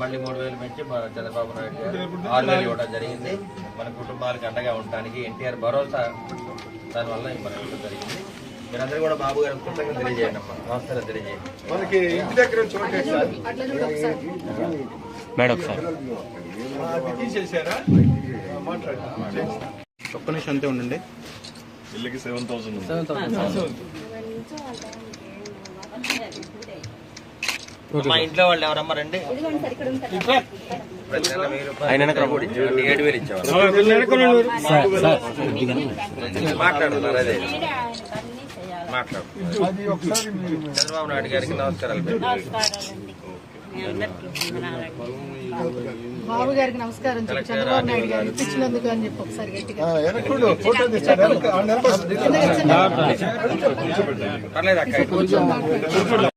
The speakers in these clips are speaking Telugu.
మళ్ళీ మూడు వేలు పెంచి చంద్రబాబు నాయుడు గారు ఆరు వేలు ఇవ్వడం జరిగింది. మన కుటుంబాలకు అండగా ఉండటానికి ఎన్టీఆర్ భరోసా దానివల్ల మనకి ఇవ్వడం జరిగింది. మీరందరూ కూడా బాబు గారు కృతజ్ఞత తెలియజేయండి అమ్మా. నమస్కారం తెలియజేయండి. మనకి ఇంటి దగ్గర మేడం ఒకసారి. అది తీసేసారా మాట్లాడండి ఒక్క నిమిషం అంతే ఉండండి. ఇళ్ళకి సెవెన్ థౌసండ్ మా ఇంట్లో వాళ్ళు ఎవరమ్మా రండి. ఏడు వేలు ఇచ్చేవాళ్ళు. మాట్లాడుతున్నారు అదే. మాట్లాడు చంద్రబాబు నాయుడు గారికి నమస్కారాలు బాబు గారికి నమస్కారం చెప్పి చంద్రబాబు నాయుడు గారు. ఇప్పించినందుకు అని చెప్పి ఒకసారి గట్టిగా.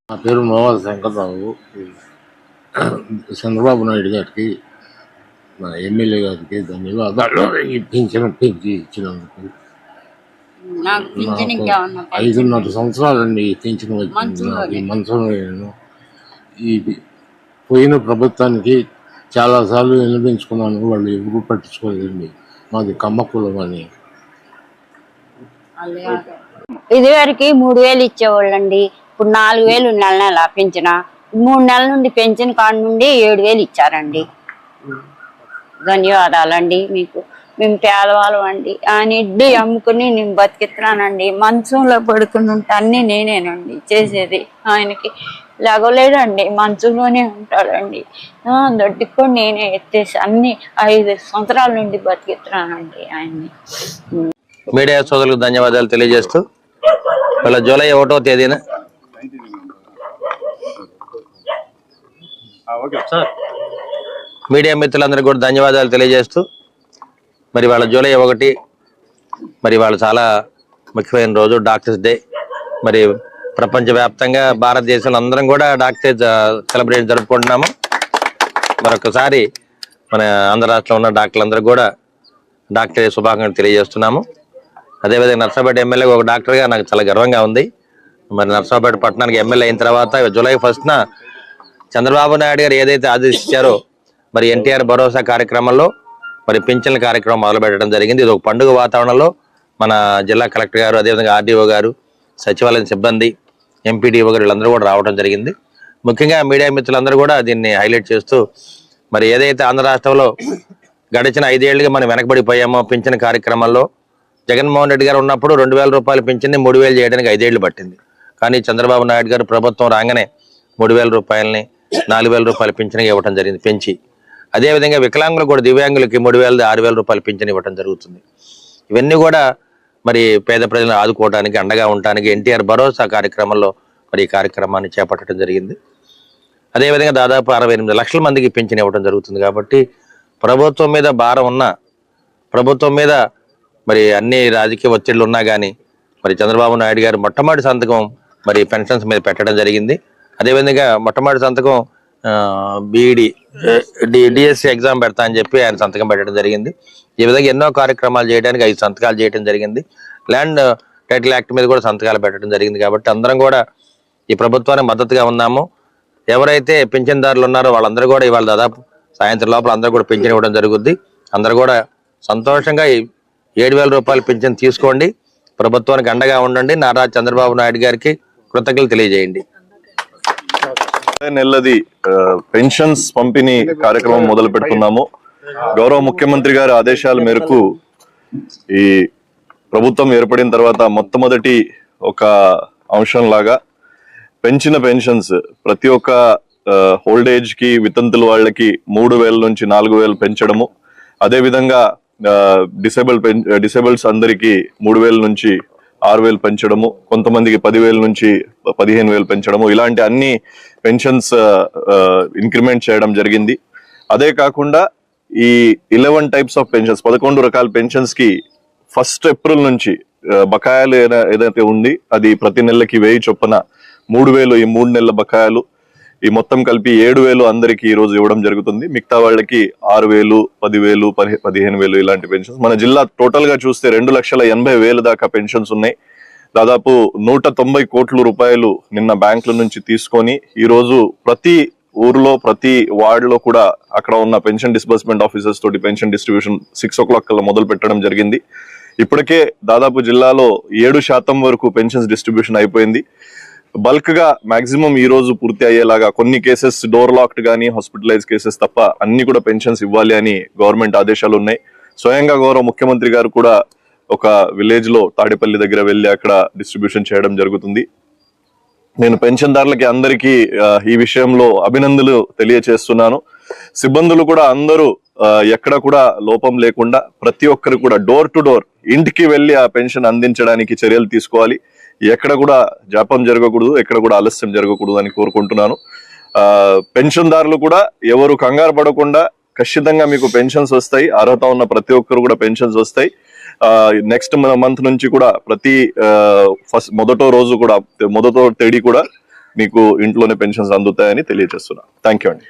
నా పేరు మోహన్ శంకర్రావు చంద్రబాబు నాయుడు గారికి మన ఎమ్మెల్యే గారికి ధన్యవాదాలు. ఈ పింఛన్ పెంచి ఇచ్చినందుకు. ఐదున్నర సంవత్సరాలండి ఈ మంచం నేను ఈ పోయిన ప్రభుత్వానికి చాలాసార్లు వినిపించుకున్నాను వాళ్ళు ఎవరు పట్టించుకోలేదండి. మాది కమ్మ కులం అని ఇదివరకు మూడు వేలు ఇచ్చేవాళ్ళండి. ఇప్పుడు నాలుగు వేలు నెల నెల పెంచిన. మూడు నెలల నుండి పెంచిన కాడ నుండి ఏడు వేలు ఇచ్చారండి. ధన్యవాదాలండి మీకు. మేము పేదవాళ్ళం అండి. ఆయన ఇడ్లీ అమ్ముకుని నేను బతికిస్తున్నానండి. మంచంలో పడుకుని ఉంటే అన్ని నేనేనండి. చేసేది ఆయనకి. లేగలేడండి మంచంలోనే ఉంటాడండి. ఆ, దొడ్డికి కూడా నేనే ఎత్తేసి అన్ని ఐదు సంవత్సరాల నుండి బతికిస్తున్నానండి ఆయన్ని. మీడియా సోదరులకు ధన్యవాదాలు తెలియజేస్తూ. వాళ్ళ జూలై ఒకటో తేదీన. మీడియా మిత్రులందరికీ కూడా ధన్యవాదాలు తెలియజేస్తూ. మరి వాళ్ళ జూలై ఒకటి. మరి వాళ్ళు చాలా ముఖ్యమైన రోజు డాక్టర్స్ డే. మరి ప్రపంచవ్యాప్తంగా భారతదేశంలో అందరం కూడా డాక్టర్ సెలబ్రేట్ జరుపుకుంటున్నాము. మరొకసారి మన ఆంధ్ర రాష్ట్రంలో ఉన్న డాక్టర్లందరూ కూడా డాక్టర్ శుభాకాంక్షలు తెలియజేస్తున్నాము. అదేవిధంగా నర్సాపేట ఎమ్మెల్యే ఒక డాక్టర్గా నాకు చాలా గర్వంగా ఉంది. మరి నర్సాపేట పట్టణానికి ఎమ్మెల్యే అయిన తర్వాత జూలై ఫస్ట్న చంద్రబాబు నాయుడు గారు ఏదైతే ఆదేశించారో మరి ఎన్టీఆర్ భరోసా కార్యక్రమంలో మరి పింఛన్ల కార్యక్రమం మొదలుపెట్టడం జరిగింది. ఇది ఒక పండుగ వాతావరణంలో మన జిల్లా కలెక్టర్ గారు అదేవిధంగా ఆర్డీఓ గారు సచివాలయం సిబ్బంది ఎంపీడీఓ గారు వీళ్ళందరూ కూడా రావడం జరిగింది. ముఖ్యంగా మీడియా మిత్రులందరూ కూడా దీన్ని హైలైట్ చేస్తూ మరి ఏదైతే ఆంధ్ర రాష్ట్రంలో గడిచిన ఐదేళ్ళుగా మనం వెనకబడిపోయామో పింఛన్ కార్యక్రమంలో జగన్మోహన్ రెడ్డి గారు ఉన్నప్పుడు రెండు వేల రూపాయలు పింఛన్ని మూడు వేలు చేయడానికి ఐదేళ్ళు పట్టింది. కానీ చంద్రబాబు నాయుడు గారు ప్రభుత్వం రాగానే మూడు వేల రూపాయలని నాలుగు వేల రూపాయలు పింఛన్ ఇవ్వడం జరిగింది పెంచి. అదేవిధంగా వికలాంగులు కూడా దివ్యాంగులకి మూడు వేలది ఆరు వేల రూపాయలు పింఛన్ ఇవ్వడం జరుగుతుంది. ఇవన్నీ కూడా మరి పేద ప్రజలను ఆదుకోవడానికి అండగా ఉండడానికి ఎన్టీఆర్ భరోసా కార్యక్రమంలో మరి ఈ కార్యక్రమాన్ని చేపట్టడం జరిగింది. అదేవిధంగా దాదాపు అరవై ఎనిమిది లక్షల మందికి పింఛన్ ఇవ్వడం జరుగుతుంది కాబట్టి ప్రభుత్వం మీద భారం ఉన్న ప్రభుత్వం మీద మరి అన్ని రాజకీయ ఒత్తిళ్ళు ఉన్నా కానీ మరి చంద్రబాబు నాయుడు గారు మొట్టమొదటి సంతకం మరి పెన్షన్స్ మీద పెట్టడం జరిగింది. అదేవిధంగా మొట్టమొదటి సంతకం బీఈడి డిఎస్సి ఎగ్జామ్ పెడతా అని చెప్పి ఆయన సంతకం పెట్టడం జరిగింది. ఈ విధంగా ఎన్నో కార్యక్రమాలు చేయడానికి ఐదు సంతకాలు చేయడం జరిగింది. ల్యాండ్ టైటిల్ యాక్ట్ మీద కూడా సంతకాలు పెట్టడం జరిగింది కాబట్టి అందరం కూడా ఈ ప్రభుత్వానికి మద్దతుగా ఉన్నాము. ఎవరైతే పింఛన్దారులు ఉన్నారో వాళ్ళందరూ కూడా ఇవాళ దాదాపు సాయంత్రం లోపల అందరూ కూడా పింఛన్ ఇవ్వడం జరుగుద్ది. అందరూ కూడా సంతోషంగా ఈ ఏడు వేల రూపాయలు పింఛన్ తీసుకోండి. ప్రభుత్వానికి అండగా ఉండండి. నారా చంద్రబాబు నాయుడు గారికి కృతజ్ఞతలు తెలియజేయండి. నెలది పెన్షన్స్ పంపిణీ కార్యక్రమం మొదలు పెడుతున్నాము. గౌరవ ముఖ్యమంత్రి గారి ఆదేశాల మేరకు ఈ ప్రభుత్వం ఏర్పడిన తర్వాత మొట్టమొదటి ఒక అంశం లాగా పెంచిన పెన్షన్స్ ప్రతి ఒక్క ఓల్డ్ ఏజ్కి వితంతుల వాళ్ళకి మూడు వేల నుంచి నాలుగు వేలు పెంచడము. అదేవిధంగా డిసేబుల్ డిసేబుల్ డిసేబుల్స్ అందరికి మూడు వేల నుంచి ఆరు వేలు పెంచడము కొంతమందికి పదివేల నుంచి పదిహేను వేలు పెంచడము ఇలాంటి అన్ని పెన్షన్స్ ఇంక్రిమెంట్ చేయడం జరిగింది. అదే కాకుండా ఈ ఇలెవెన్ టైప్స్ ఆఫ్ పెన్షన్స్ పదకొండు రకాల పెన్షన్స్కి ఫస్ట్ ఏప్రిల్ నుంచి బకాయాలు బకాయిలు ఏదైతే ఉంది అది ప్రతి నెలకి వెయ్యి చొప్పున మూడు వేలు ఈ మూడు నెలల బకాయిలు. ఈ మొత్తం కలిపి ఏడు వేలు అందరికి ఈ రోజు ఇవ్వడం జరుగుతుంది. మిగతా వాళ్ళకి ఆరు వేలు పదివేలు పదిహేను వేలు ఇలాంటి పెన్షన్స్. మన జిల్లా టోటల్గా చూస్తే రెండు లక్షల ఎనభై వేలు దాకా పెన్షన్స్ ఉన్నాయి. దాదాపు నూట తొంభై కోట్ల రూపాయలు నిన్న బ్యాంకుల నుంచి తీసుకొని ఈ రోజు ప్రతి ఊర్లో ప్రతి వార్డ్లో కూడా అక్కడ ఉన్న పెన్షన్ డిస్బర్స్మెంట్ ఆఫీసర్స్ తోటి pension distribution six o'clock కల్లా మొదలు పెట్టడం జరిగింది. ఇప్పటికే దాదాపు జిల్లాలో ఏడు శాతం వరకు పెన్షన్స్ డిస్ట్రిబ్యూషన్ అయిపోయింది. బల్క్గా మాక్సిమం ఈ రోజు పూర్తి అయ్యేలాగా కొన్ని కేసెస్ డోర్ లాక్డ్ కానీ హాస్పిటలైజ్ కేసెస్ తప్ప అన్ని కూడా పెన్షన్స్ ఇవ్వాలి అని గవర్నమెంట్ ఆదేశాలు ఉన్నాయి. స్వయంగా గౌరవ ముఖ్యమంత్రి గారు కూడా ఒక విలేజ్లో తాడేపల్లి దగ్గర వెళ్ళి అక్కడ డిస్ట్రిబ్యూషన్ చేయడం జరుగుతుంది. నేను పెన్షన్దారులకి అందరికీ ఈ విషయంలో అభినందనలు తెలియచేస్తున్నాను. సిబ్బందులు కూడా అందరూ ఎక్కడ కూడా లోపం లేకుండా ప్రతి ఒక్కరు కూడా డోర్ టు డోర్ ఇంటికి వెళ్ళి ఆ పెన్షన్ అందించడానికి చర్యలు తీసుకోవాలి. ఎక్కడ కూడా జాపం జరగకూడదు ఎక్కడ కూడా ఆలస్యం జరగకూడదు అని కోరుకుంటున్నాను. పెన్షన్దారులు కూడా ఎవరు కంగారు పడకుండా ఖచ్చితంగా మీకు పెన్షన్స్ వస్తాయి అర్హత ఉన్న ప్రతి ఒక్కరు కూడా పెన్షన్స్ వస్తాయి. నెక్స్ట్ మంత్ నుంచి కూడా ప్రతి ఫస్ట్ మొదటో రోజు కూడా మొదటో తేదీ కూడా మీకు ఇంట్లోనే పెన్షన్స్ అందుతాయని తెలియజేస్తున్నాను థ్యాంక్ యూ అండి.